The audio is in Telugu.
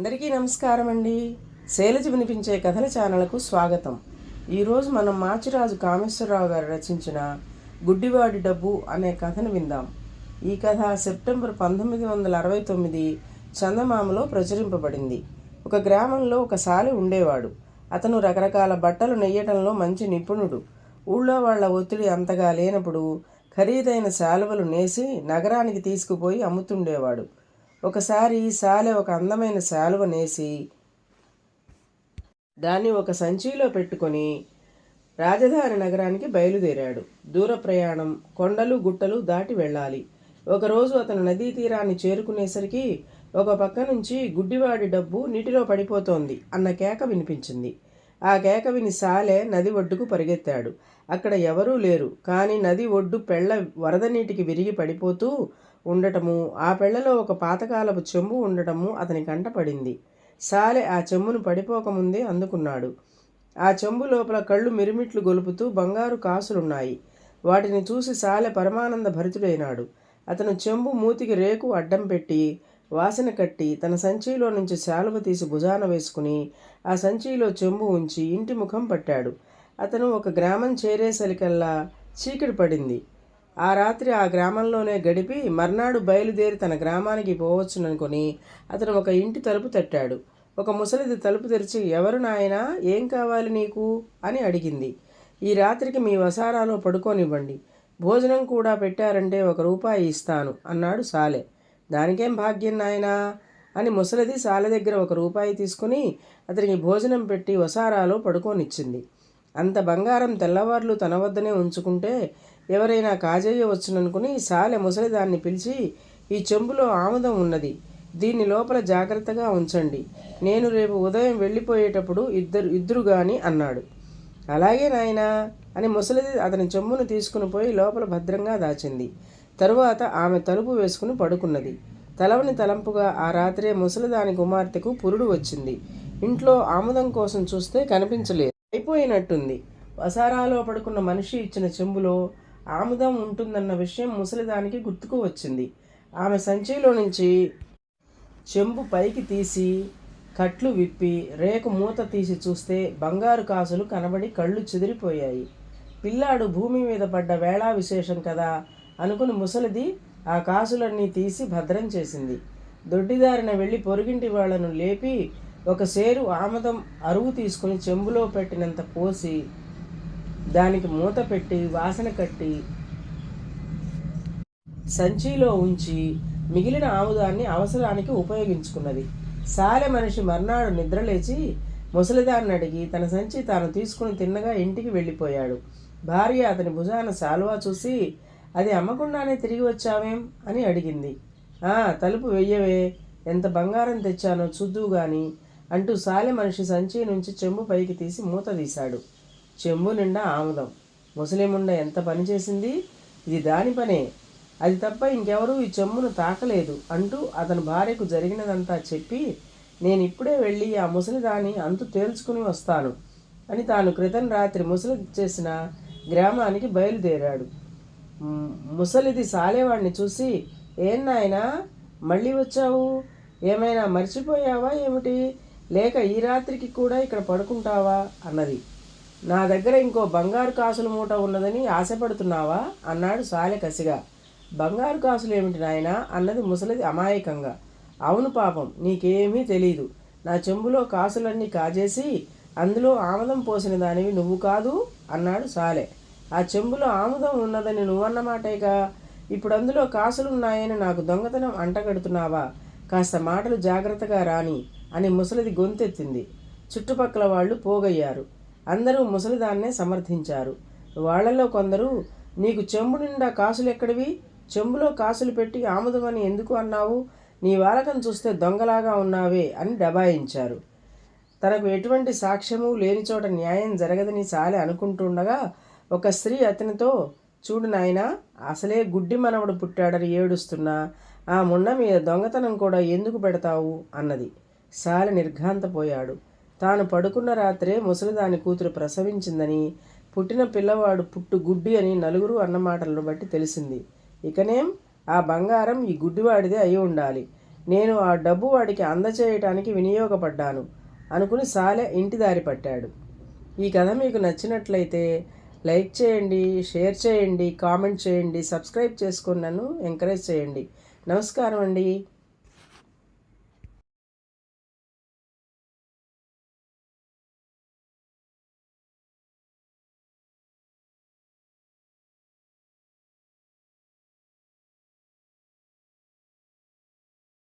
అందరికీ నమస్కారం అండి శైలజ వినిపించే కథల ఛానల్కు స్వాగతం. ఈరోజు మనం మాచిరాజు కామేశ్వరరావు గారు రచించిన గుడ్డివాడి డబ్బు అనే కథను విందాం. ఈ కథ సెప్టెంబర్ పంతొమ్మిది వందల అరవై తొమ్మిది చందమామలో ప్రచురింపబడింది. ఒక గ్రామంలో ఒక సాలి ఉండేవాడు. అతను రకరకాల బట్టలు నెయ్యటంలో మంచి నిపుణుడు. ఊళ్ళో వాళ్ళ ఒత్తిడి అంతగా లేనప్పుడు ఖరీదైన శాలువలు నేసి నగరానికి తీసుకుపోయి అమ్ముతుండేవాడు. ఒకసారి సాలె ఒక అందమైన శాలువ నేసి దాన్ని ఒక సంచిలో పెట్టుకొని రాజధాని నగరానికి బయలుదేరాడు. దూర ప్రయాణం కొండలు గుట్టలు దాటి వెళ్ళాలి. ఒకరోజు అతను నదీ తీరాన్ని చేరుకునేసరికి ఒక పక్క నుంచి గుడ్డివాడి డబ్బు నీటిలో పడిపోతోంది అన్న కేక వినిపించింది. ఆ కేక విని సాలె నది ఒడ్డుకు పరిగెత్తాడు. అక్కడ ఎవరూ లేరు. కానీ నది ఒడ్డు పెళ్ళ వరద నీటికి విరిగి పడిపోతూ ఉండటము ఆ పెళ్ళలో ఒక పాతకాలపు చెంబు ఉండటము అతని కంట పడింది. సాలె ఆ చెంబును పడిపోకముందే అందుకున్నాడు. ఆ చెంబు లోపల కళ్ళు మిరుమిట్లు గొలుపుతూ బంగారు కాసులున్నాయి. వాటిని చూసి సాలె పరమానంద భరితుడైనాడు. అతను చెంబు మూతికి రేకు అడ్డం పెట్టి వాసన కట్టి తన సంచిలో నుంచి శాలువ తీసి భుజాన వేసుకుని ఆ సంచిలో చెంబు ఉంచి ఇంటి ముఖం పట్టాడు. అతను ఒక గ్రామం చేరేసరికల్లా చీకటి పడింది. ఆ రాత్రి ఆ గ్రామంలోనే గడిపి మర్నాడు బయలుదేరి తన గ్రామానికి పోవచ్చుననుకొని అతను ఒక ఇంటి తలుపు తట్టాడు. ఒక ముసలిది తలుపు తెరిచి ఎవరు నాయనా? ఏం కావాలి నీకు? అని అడిగింది. ఈ రాత్రికి మీ వసారాలో పడుకోనివ్వండి. భోజనం కూడా పెట్టారంటే ఒక రూపాయి ఇస్తాను అన్నాడు సాలె. దానికేం భాగ్యం నాయనా? అని ముసలిది సాలె దగ్గర ఒక రూపాయి తీసుకుని అతనికి భోజనం పెట్టి వసారాలో పడుకోనిచ్చింది. అంత బంగారం తెల్లవార్లు తన వద్దనే ఉంచుకుంటే ఎవరైనా కాజేయవచ్చుననుకుని సాలె ముసలిదాన్ని పిలిచి ఈ చెంబులో ఆముదం ఉన్నది. దీన్ని లోపల జాగ్రత్తగా ఉంచండి. నేను రేపు ఉదయం వెళ్ళిపోయేటప్పుడు ఇద్దరు ఇద్దరు గాని అన్నాడు. అలాగే నాయనా అని ముసలిది అతని చెంబును తీసుకుని పోయి లోపల భద్రంగా దాచింది. తరువాత ఆమె తలుపు వేసుకుని పడుకున్నది. తలవని తలంపుగా ఆ రాత్రే ముసలిదాని కుమార్తెకు పురుడు వచ్చింది. ఇంట్లో ఆముదం కోసం చూస్తే కనిపించలేదు. అయిపోయినట్టుంది. వసారాలో పడుకున్న మనిషి ఇచ్చిన చెంబులో ఆముదం ఉంటుందన్న విషయం ముసలిదానికి గుర్తుకు వచ్చింది. ఆమె సంచిలో నుంచి చెంబు పైకి తీసి కట్లు విప్పి రేకు మూత తీసి చూస్తే బంగారు కాసులు కనబడి కళ్ళు చెదిరిపోయాయి. పిల్లాడు భూమి మీద పడ్డ వేళా విశేషం కదా అనుకుని ముసలిది ఆ కాసులన్నీ తీసి భద్రం చేసింది. దొడ్డిదారిన వెళ్ళి పొరుగింటి వాళ్ళను లేపి ఒక సేరు ఆమదం అరువు తీసుకుని చెంబులో పెట్టినంత పోసి దానికి మూత పెట్టి వాసన కట్టి సంచిలో ఉంచి మిగిలిన ఆముదాన్ని అవసరానికి ఉపయోగించుకున్నది. సాలె మనిషి మర్నాడు నిద్రలేచి ముసలిదాన్ని అడిగి తన సంచి తాను తీసుకుని తిన్నగా ఇంటికి వెళ్ళిపోయాడు. భార్య అతని భుజాన శాలువా చూసి అది అమ్మకుండానే తిరిగి వచ్చావేం? అని అడిగింది. ఆ తలుపు వెయ్యవే. ఎంత బంగారం తెచ్చానో చూద్దు గాని అంటూ సాలె మనిషి సంచి నుంచి చెంబు పైకి తీసి మూత తీశాడు. చెంబు నిండా ఆముదం. ముసలిముండ ఎంత పని చేసింది? ఇది దాని పనే. అది తప్ప ఇంకెవరూ ఈ చెంబును తాకలేదు అంటూ అతని భార్యకు జరిగినదంతా చెప్పి నేను ఇప్పుడే వెళ్ళి ఆ ముసలిదాని అంతు తేల్చుకుని వస్తాను అని తాను క్రితం రాత్రి ముసలి చేసిన గ్రామానికి బయలుదేరాడు. ముసలిది సాలేవాడిని చూసి ఏం నాయనా మళ్ళీ వచ్చావు? ఏమైనా మర్చిపోయావా ఏమిటి? లేక ఈ రాత్రికి కూడా ఇక్కడ పడుకుంటావా? అన్నది. నా దగ్గర ఇంకో బంగారు కాసుల మూట ఉన్నదని ఆశపడుతున్నావా? అన్నాడు సాలె కసిగా. బంగారు కాసులు ఏమిటి నాయనా? అన్నది ముసలిది అమాయకంగా. అవును పాపం నీకేమీ తెలీదు. నా చెంబులో కాసులన్నీ కాజేసి అందులో ఆముదం పోసిన దానివి నువ్వు కాదు అన్నాడు సాలె. ఆ చెంబులో ఆముదం ఉన్నదని నువ్వన్నమాటేగా? ఇప్పుడు అందులో కాసులున్నాయని నాకు దొంగతనం అంటగడుతున్నావా? కాస్త మాటలు జాగ్రత్తగా రాని అని ముసలిది గొంతెత్తింది. చుట్టుపక్కల వాళ్ళు పోగయ్యారు. అందరూ ముసలిదాన్నే సమర్థించారు. వాళ్ళలో కొందరు నీకు చెంబు నిండా కాసులు ఎక్కడివి? చెంబులో కాసులు పెట్టి ఆముదమని ఎందుకు అన్నావు? నీ వాలకం చూస్తే దొంగలాగా ఉన్నావే అని డబాయించారు తనకు ఎటువంటి సాక్ష్యము లేని చోట న్యాయం జరగదని సాలె అనుకుంటుండగా ఒక స్త్రీ అతనితో చూడు నాయనా అసలే గుడ్డి మనవడు పుట్టాడని ఏడుస్తున్నా. ఆ మున్న మీద దొంగతనం కూడా ఎందుకు పెడతావు అన్నది. సాలె నిర్ఘాంతపోయాడు. తాను పడుకున్న రాత్రే ముసలిదాని కూతురు ప్రసవించిందని పుట్టిన పిల్లవాడు పుట్టు గుడ్డి అని నలుగురు అన్నమాటలను బట్టి తెలిసింది. ఇకనేం ఆ బంగారం ఈ గుడ్డివాడిదే అయి ఉండాలి. నేను ఆ డబ్బు వాడికి అందచేయటానికి వినియోగపడ్డాను అనుకుని సాలె ఇంటి దారి పట్టాడు. ఈ కథ మీకు నచ్చినట్లయితే లైక్ చేయండి షేర్ చేయండి కామెంట్ చేయండి సబ్స్క్రైబ్ చేసుకుని నన్ను ఎంకరేజ్ చేయండి. నమస్కారం అండి.